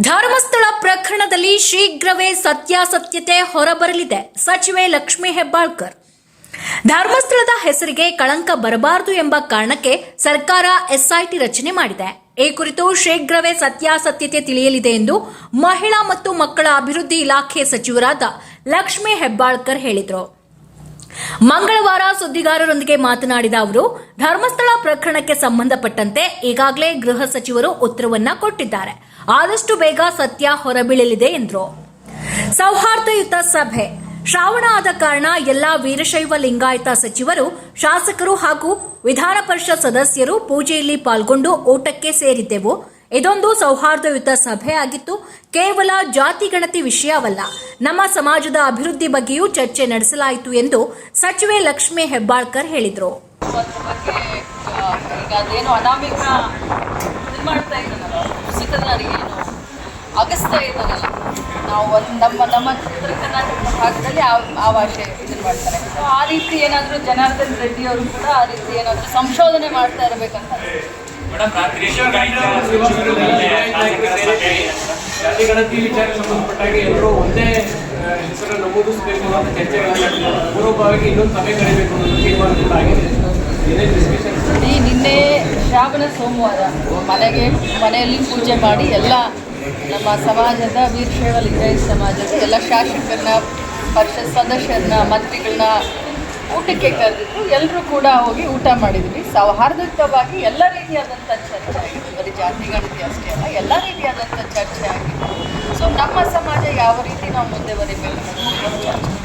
ಧರ್ಮಸ್ಥಳ ಪ್ರಕರಣದಲ್ಲಿ ಶೀಘ್ರವೇ ಸತ್ಯಾಸತ್ಯತೆ ಹೊರಬರಲಿದೆ. ಸಚಿವೆ ಲಕ್ಷ್ಮೀ ಹೆಬ್ಬಾಳ್ಕರ್. ಧರ್ಮಸ್ಥಳದ ಹೆಸರಿಗೆ ಕಳಂಕ ಬರಬಾರದು ಎಂಬ ಕಾರಣಕ್ಕೆ ಸರ್ಕಾರ ಎಸ್ಐಟಿ ರಚನೆ ಮಾಡಿದೆ. ಈ ಕುರಿತು ಶೀಘ್ರವೇ ಸತ್ಯಾಸತ್ಯತೆ ತಿಳಿಯಲಿದೆ ಎಂದು ಮಹಿಳಾ ಮತ್ತು ಮಕ್ಕಳ ಅಭಿವೃದ್ಧಿ ಇಲಾಖೆ ಸಚಿವರಾದ ಲಕ್ಷ್ಮೀ ಹೆಬ್ಬಾಳ್ಕರ್ ಹೇಳಿದರು. ಮಂಗಳವಾರ ಸುದ್ದಿಗಾರರೊಂದಿಗೆ ಮಾತನಾಡಿದ ಅವರು, ಧರ್ಮಸ್ಥಳ ಪ್ರಕರಣಕ್ಕೆ ಸಂಬಂಧಪಟ್ಟಂತೆ ಈಗಾಗಲೇ ಗೃಹ ಸಚಿವರು ಉತ್ತರವನ್ನ ಕೊಟ್ಟಿದ್ದಾರೆ. ಆದಷ್ಟು ಬೇಗ ಸತ್ಯ ಹೊರಬೀಳಲಿದೆ ಎಂದರು. ಸೌಹಾರ್ದಯುತ ಸಭೆ. ಶ್ರಾವಣ ಆದ ಕಾರಣ ಎಲ್ಲಾ ವೀರಶೈವ ಲಿಂಗಾಯತ ಸಚಿವರು, ಶಾಸಕರು ಹಾಗೂ ವಿಧಾನ ಪರಿಷತ್ ಸದಸ್ಯರು ಪೂಜೆಯಲ್ಲಿ ಪಾಲ್ಗೊಂಡು ಊಟಕ್ಕೆ ಸೇರಿದ್ದೆವು. ಇದೊಂದು ಸೌಹಾರ್ದಯುತ ಸಭೆ ಆಗಿತ್ತು ಕೇವಲ ಜಾತಿ ಗಣತಿ ವಿಷಯವಲ್ಲ, ನಮ್ಮ ಸಮಾಜದ ಅಭಿವೃದ್ಧಿ ಬಗ್ಗೆಯೂ ಚರ್ಚೆ ನಡೆಸಲಾಯಿತು ಎಂದು ಸಚಿವೆ ಲಕ್ಷ್ಮೀ ಹೆಬ್ಬಾಳ್ಕರ್ ಹೇಳಿದರು. ನಾವು ಒಂದು ನಮ್ಮ ನಮ್ಮ ಭಾಗದಲ್ಲಿ ಆ ಭಾಷೆ ಮಾಡ್ತಾರೆ. ಆ ರೀತಿ ಏನಾದರೂ ಜನಾರ್ದನ್ ರೆಡ್ಡಿ ಅವರು ಕೂಡ ಆ ರೀತಿ ಏನಾದರೂ ಸಂಶೋಧನೆ ಮಾಡ್ತಾ ಇರಬೇಕಂತ. ಜಾತಿ ಗಣತಿ ವಿಚಾರಕ್ಕೆ ಸಂಬಂಧಪಟ್ಟಾಗ ಎಲ್ಲರೂ ಒಂದೇ ಹೆಸರನ್ನು ನಮೂದಿಸಬೇಕು ಅಂತ ಚರ್ಚೆಗಳನ್ನು ಪೂರ್ವಭಾವಿಯಾಗಿ ಇನ್ನೊಂದು ಸಭೆ ಕರೆಯಬೇಕು ಅನ್ನೋ ತೀರ್ಮಾನ ಕೂಡ ಆಗಿದೆ. ಈ ನಿನ್ನೆ ಶ್ರಾವಣ ಸೋಮವಾರ ಮನೆಗೆ ಮನೆಯಲ್ಲಿ ಪೂಜೆ ಮಾಡಿ ಎಲ್ಲ ನಮ್ಮ ಸಮಾಜದ ವೀರಶೈವ ಲಿಂಗಾಯತ ಸಮಾಜದ ಎಲ್ಲ ಶಾಸಕರನ್ನ ಪರಿಷತ್ ಸದಸ್ಯರನ್ನ ಮಂತ್ರಿಗಳನ್ನ ಊಟಕ್ಕೆ ಕರೆದಿದ್ರು ಎಲ್ಲರೂ ಕೂಡ ಹೋಗಿ ಊಟ ಮಾಡಿದ್ವಿ. ಸೌಹಾರ್ದಯುತವಾಗಿ ಎಲ್ಲ ರೀತಿಯಾದಂಥ ಚರ್ಚೆ ಆಗಿತ್ತು. ಬರೀ ಜಾತಿ ಅಷ್ಟೇ ಅಲ್ಲ, ಎಲ್ಲ ರೀತಿಯಾದಂಥ ಚರ್ಚೆ ಆಗಿತ್ತು. ಸೊ ನಮ್ಮ ಸಮಾಜ ಯಾವ ರೀತಿ ನಾವು ಮುಂದೆ ಬರೀಬೇಕು ಚರ್ಚೆ.